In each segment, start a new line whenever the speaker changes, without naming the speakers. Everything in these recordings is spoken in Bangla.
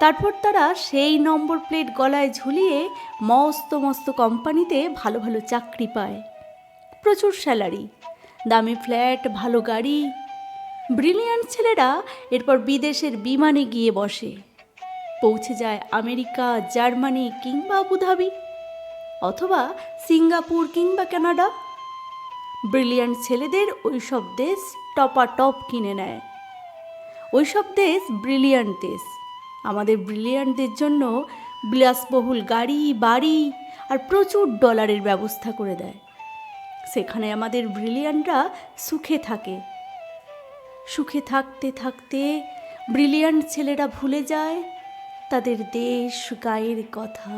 তারপর তারা সেই নম্বর প্লেট গলায় ঝুলিয়ে মস্ত মস্ত কোম্পানিতে ভালো ভালো চাকরি পায়। প্রচুর স্যালারি, দামি ফ্ল্যাট, ভালো গাড়ি। ব্রিলিয়ান্ট ছেলেরা এরপর বিদেশের বিমানে গিয়ে বসে। পৌঁছে যায় আমেরিকা, জার্মানি কিংবা আবুধাবি অথবা সিঙ্গাপুর কিংবা কানাডা। ব্রিলিয়ান্ট ছেলেদের ওইসব দেশ টপা টপ কিনে নেয়। ওইসব দেশ ব্রিলিয়ান্ট দেশ। আমাদের ব্রিলিয়ান্টদের জন্য বিলাসবহুল গাড়ি, বাড়ি আর প্রচুর ডলারের ব্যবস্থা করে দেয়। সেখানে আমাদের ব্রিলিয়ান্টরা সুখে থাকে। সুখে থাকতে থাকতে ব্রিলিয়ান্ট ছেলেরা ভুলে যায় তাদের দেশ গায়ের কথা,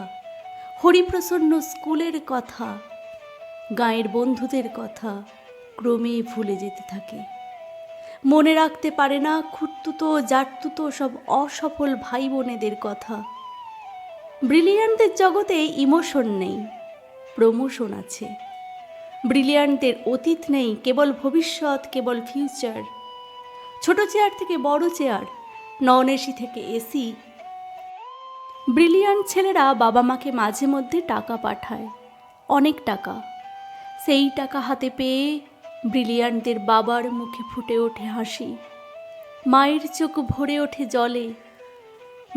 হরিপ্রসন্ন স্কুলের কথা, গায়ের বন্ধুদের কথা ক্রমে ভুলে যেতে থাকে। মনে রাখতে পারে না খুঁটতুতো জাটতুতো সব অসফল ভাই বোনেদের কথা। ব্রিলিয়ান্টদের জগতে ইমোশন নেই, প্রমোশন আছে। ব্রিলিয়ান্টদের অতীত নেই, কেবল ভবিষ্যৎ, কেবল ফিউচার। ছোট চেয়ার থেকে বড় চেয়ার নন এসি থেকে এসি। ব্রিলিয়ান্ট ছেলেরা বাবা মাকে মাঝে মধ্যে টাকা পাঠায়, অনেক টাকা। সেই টাকা হাতে পেয়ে ব্রিলিয়ান্টদের বাবার মুখে ফুটে ওঠে হাসি। মায়ের চোখ ভরে ওঠে জলে।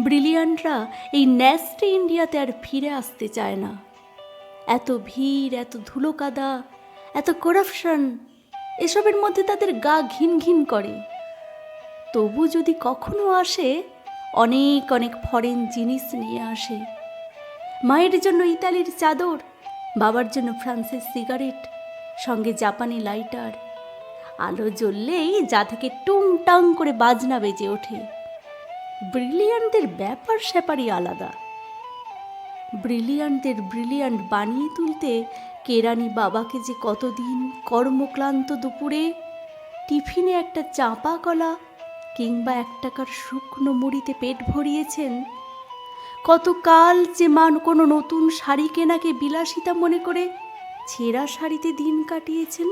ব্রিলিয়ান্টরা এই ন্যাস্টি ইন্ডিয়াতে আর ফিরে আসতে চায় না। এত ভিড়, এত ধুলো কাদা এত করাপশন এসবের মধ্যে তাদের গা ঘিন ঘিন করে। তবু যদি কখনো আসে, অনেক অনেক ফরেন জিনিস নিয়ে আসে। মায়ের জন্য ইতালির চাদর, বাবার জন্য ফ্রান্সের সিগারেট সঙ্গে জাপানি লাইটার। আলো জ্বললেই যা থেকে টুং টাং করে বাজনা বেজে ওঠে। ব্রিলিয়ান্টদের ব্যাপার স্যাপারই আলাদা। ব্রিলিয়ান্টদের ব্রিলিয়ান্ট বানিয়ে তুলতে কেরানি বাবাকে যে কতদিন কর্মক্লান্ত দুপুরে, টিফিনে একটা চাপা কলা কিংবা এক টাকার শুকনো মুড়িতে পেট ভরিয়েছেন, কতকাল যে মান কোনো নতুন শাড়ি কেনাকে বিলাসিতা মনে করে ছেঁড়া শাড়িতে দিন কাটিয়েছেন?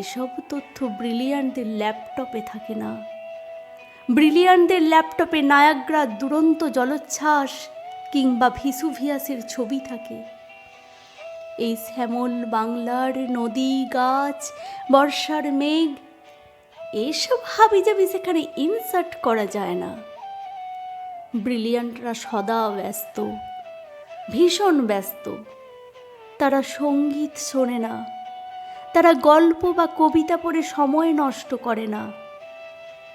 এসব তথ্য ব্রিলিয়ান্টদের ল্যাপটপে থাকে না। ব্রিলিয়ান্টদের ল্যাপটপে নায়াগ্রার দুরন্ত জলোচ্ছ্বাস কিংবা ভিসুভিয়াসের ছবি থাকে। এই শ্যামল বাংলার নদী, গাছ, বর্ষার মেঘ, এসব হাবিজাবি সেখানে ইনসার্ট করা যায় না। ব্রিলিয়ান্টরা সদা ব্যস্ত, ভীষণ ব্যস্ত। তারা সংগীত শোনে না। তারা গল্প বা কবিতা পড়ে সময় নষ্ট করে না।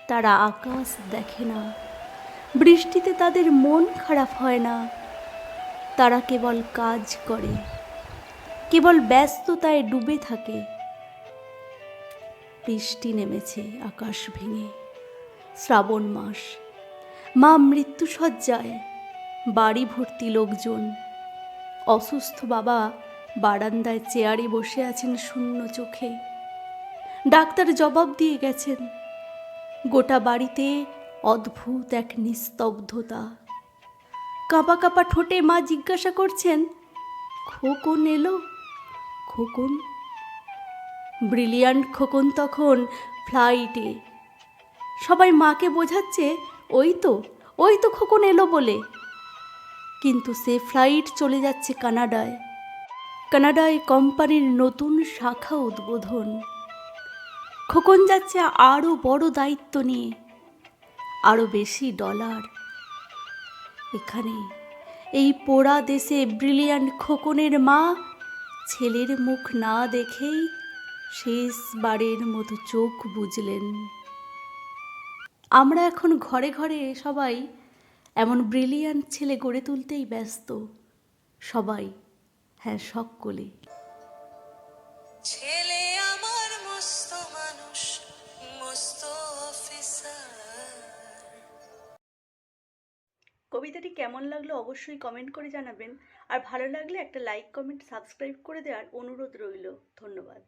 তারা আকাশ দেখে না। বৃষ্টিতে তাদের মন খারাপ হয় না। তারা কেবল কাজ করে। কেবল ব্যস্ততায় ডুবে থাকে। বৃষ্টি নেমেছে আকাশ ভেঙে। শ্রাবণ মাস। মা মৃত্যুসজ্জায়। বাড়ি ভর্তি লোকজন। অসুস্থ বাবা বারান্দায় চেয়ারে বসে আছেন শূন্য চোখে। ডাক্তার জবাব দিয়ে গেছেন, গোটা বাড়িতে অদ্ভুত এক নিস্তব্ধতা। কাঁপা কাঁপা ঠোঁটে মা জিজ্ঞাসা করছেন, খোকন এলো? খোকন? ব্রিলিয়ান্ট খোকন তখন ফ্লাইটে। সবাই মাকে বোঝাচ্ছে, ওই তো ওই তো খোকন এলো বলে। কিন্তু সে ফ্লাইট চলে যাচ্ছে কানাডায়। কানাডায় কোম্পানির নতুন শাখা উদ্বোধন। খোকন যাচ্ছে আরও বড় দায়িত্ব নিয়ে, আরও বেশি ডলার। এখানে এই পোড়া দেশে ব্রিলিয়ান্ট খোকনের মা ছেলের মুখ না দেখেই শেষবারের মতো চোখ বুঝলেন আমরা এখন ঘরে ঘরে সবাই এমন ব্রিলিয়ান্ট ছেলে গড়ে তুলতেই ব্যস্ত। সবাই হ্যাঁ সকলে
ছেলে আমার মস্ত মানুষ মস্ত
কবিতাটি কেমন লাগল অবশ্যই কমেন্ট করে জানাবেন আর ভালো লাগলে একটা লাইক কমেন্ট সাবস্ক্রাইব করে দেওয়ার অনুরোধ রইল। ধন্যবাদ।